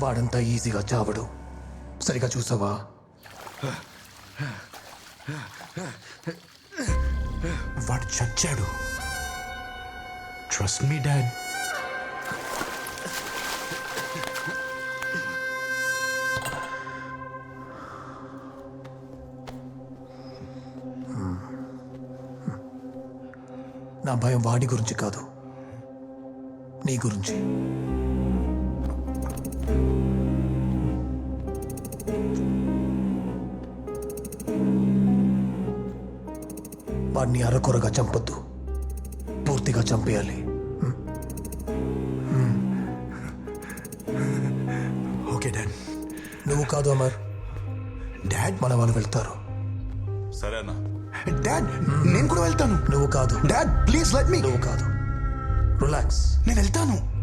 వాడంతా ఈజీగా చావడు. సరిగా చూసావా? వాడు చచ్చాడు. ట్రస్ట్ మీ డాడ్ నా భయం వాడి గురించి కాదు. నీ గురించి. వాడిని అరకొరగా చంపొద్దు. పూర్తిగా చంపేయాలి. Okay dad. నువ్వు కాదు అమర్. డాడ్ మన వాళ్ళు వెళ్తారు. సరే అన్న. డాడ్ నేను కూడా వెళ్తాను. నువ్వు కాదు. Dad please let me. నువ్వు కాదు. రిలాక్స్. నేను వెళ్తాను.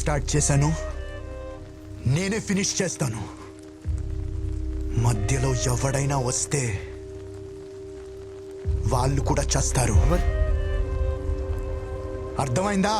స్టార్ట్ చేశాను. నేనే ఫినిష్ చేస్తాను. మధ్యలో ఎవడైనా వస్తే వాళ్ళు కూడా చేస్తారు. అర్థమైందా?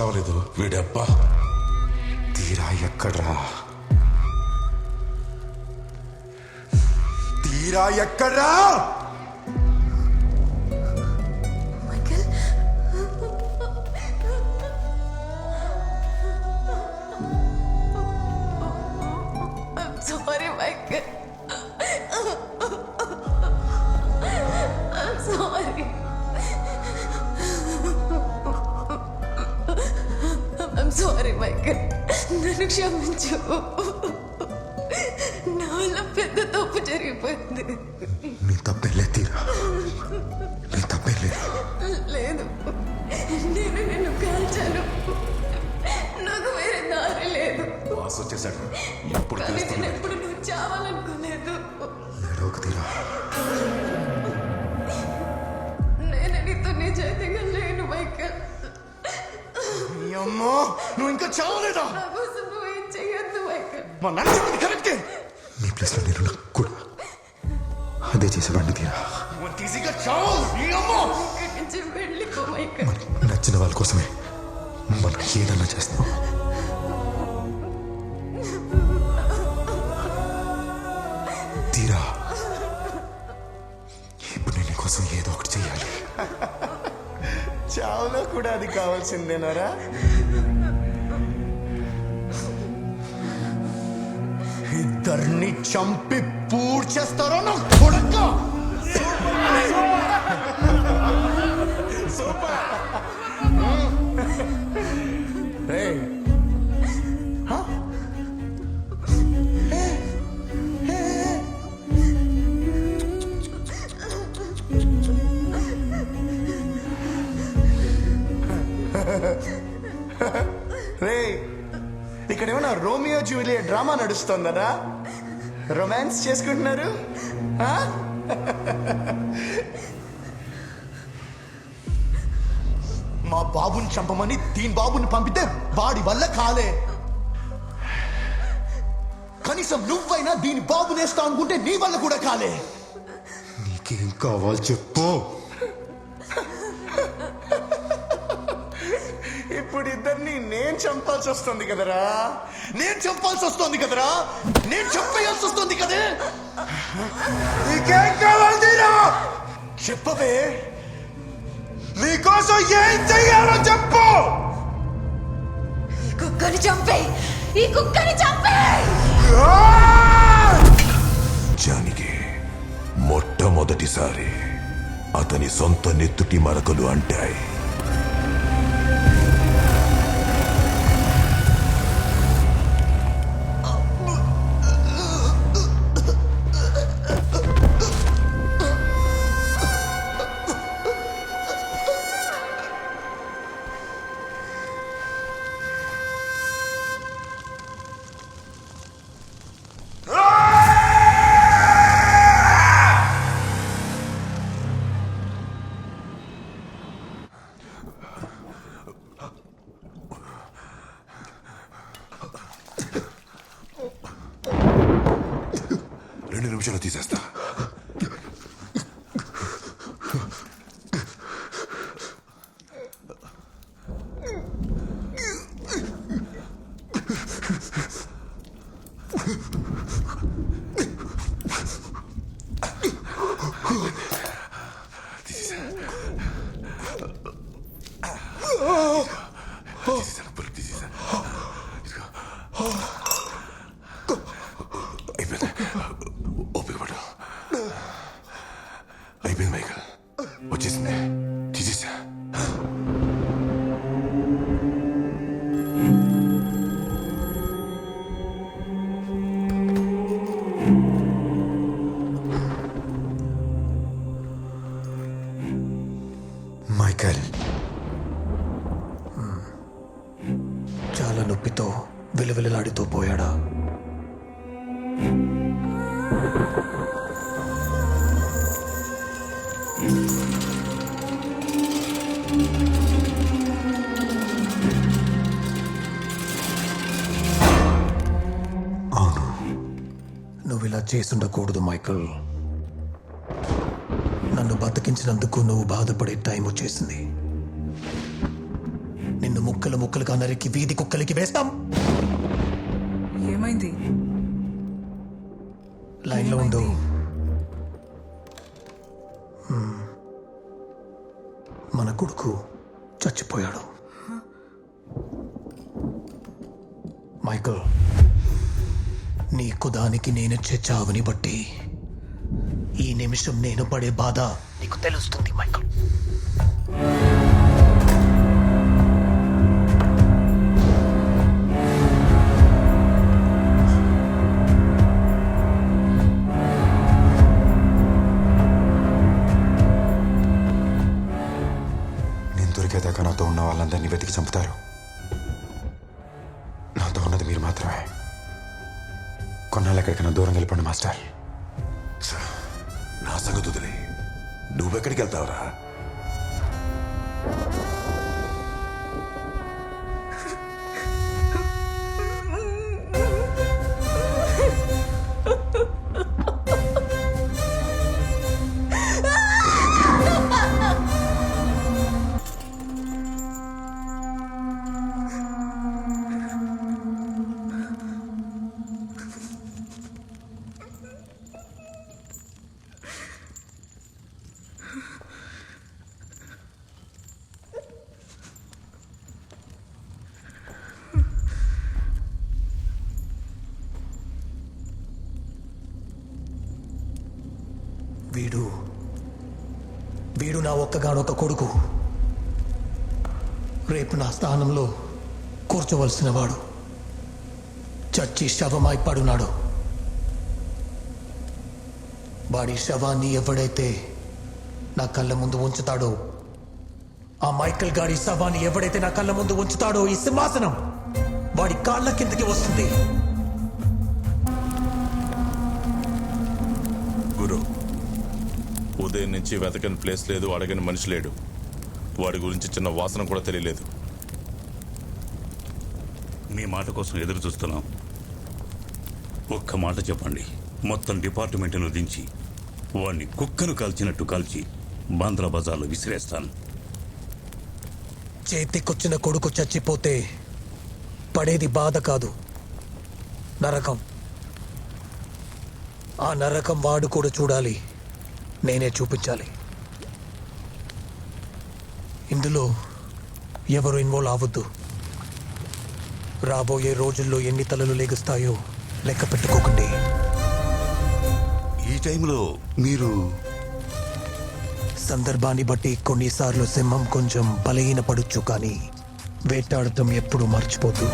చావలేదు. వీడబ్బా తీరా ఎక్కడ్రా? తీరా ఎక్కడ్రా? క్షమించు నా వల్ల పెద్ద తప్పు జరిగిపోయింది. నీ తప్పేలే తీరా. నీ తప్పేలే లేదు. నేను నిన్ను కాల్చాను. నాకు వేరే దారి లేదు. బాస్ వచ్చేసాడు. ఎప్పుడు కానీ నేను ఎప్పుడు నువ్వు చావాలనుకోలేదు. ఏడవకు తీరా. నేను నీతో నిజాయితీగా లేను మైకల్. నీ అమ్మో నువ్వు ఇంకా చావలేదా? నా మా నాన్న చెప్పింది కరెక్టే నీ ప్లేస్లో నేను నాకు కూడా అదే చేసేవాడిని తీరా. ఈజీగా చావు నీ అమ్మో ఇక్కడి నుంచి వెళ్ళిపో మైకల్ మనకి నచ్చిన వాళ్ళ కోసమే మనం ఏదన్నా చేస్తాం. తీరా. ఇప్పుడు నేను కోసం ఏదో ఒకటి చెయ్యాలి. చావులో కూడా అది కావాల్సిందేనారా? ఇద్దరిని చంపి పూడ్చేస్తారో నా కొడక! రేయ్. ఇక్కడ ఏమన్నా రోమియో జూలియట్ డ్రామా నడుస్తుందనా రొమాన్స్ చేసుకుంటున్నారు? ఆ? మా బాబుని చంపమని దీని బాబుని పంపితే వాడి వల్ల కాలే. కనీసం నువ్వైనా దీని బాబునేస్తా అనుకుంటే నీ వల్ల కూడా కాలే. నీకేం కావాలి చెప్పు. నేను చంపాల్సి వస్తుంది కదరా? నేను చంపాల్సి వస్తుంది కదరా? నేను చంపేయాల్సి వస్తుంది కదే? నీకేం కావాలి చెప్పవే. నీకోసం ఏం చెయ్యాలో చెప్పు. ఈ కుక్కని చంపే ఈ కుక్కని చంపే! జానికి మొట్టమొదటిసారి అతని సొంత నెత్తుటి మరకలు అంటాయి. రెండు నిమిషాలు తీసేస్తా. వచ్చేసింది తీసేసా మైకల్ చాలా నొప్పితో విలువిలలాడుతూ పోయాడా అవును నువ్వు ఇలా చేసుండకూడదు మైకల్. నన్ను బతికించినందుకు నువ్వు బాధపడే టైం వచ్చేసింది. నిన్ను ముక్కలు ముక్కలుగా నరికి వీధి కుక్కలకి వేస్తాం ఏమైంది? లైన్లో ఉండు. మన కొడుకు చచ్చిపోయాడు. మైకల్. నీకు దానికి నేను చావుని బట్టి ఈ నిమిషం నేను పడే బాధ నీకు తెలుస్తుంది మైకల్. కొన్నాళ్ళు ఎక్కడికైనా దూరం వెళ్ళిపోండి మాస్టర్. నా సంగతి వదిలే నువ్వెక్కడికి వెళ్తావురా? వీడు నా ఒక్కగానొక్క కొడుకు. రేపు నా స్థానంలో కూర్చోవలసిన వాడు చచ్చి శవమై పడున్నాడు. వాడి శవాన్ని ఎవడైతే నా కళ్ళ ముందు ఉంచుతాడో ఆ మైకల్ గాడి శవాన్ని ఎవడైతే నా కళ్ళ ముందు ఉంచుతాడో ఈ సింహాసనం వాడి కాళ్ళ కిందకి వస్తుంది. ఉదయం నుంచి వెతకని ప్లేస్ లేదు అడగని మనిషి లేడు. వాడి గురించి చిన్న వాసన కూడా తెలియలేదు. మీ మాట కోసం ఎదురు చూస్తున్నాం. ఒక్క మాట చెప్పండి. మొత్తం డిపార్ట్మెంట్ను దించి వాణ్ణి కుక్కను కాల్చినట్టు కాల్చి బాంద్రా బజార్లో విసిరేస్తాను. చేతికొచ్చిన కొడుకు చచ్చిపోతే పడేది బాధ కాదు. నరకం. ఆ నరకం వాడు కూడా చూడాలి. నేనే చూపించాలి. ఇందులో ఎవరు ఇన్వాల్వ్ అవ్వద్దు. రాబోయే రోజుల్లో ఎన్ని తలలు లెగుస్తాయో లెక్క పెట్టుకోకండి. ఈ టైంలో మీరు సందర్భాన్ని బట్టి కొన్నిసార్లు సింహం కొంచెం బలహీనపడొచ్చు కానీ వేటాడటం ఎప్పుడు మర్చిపోతూ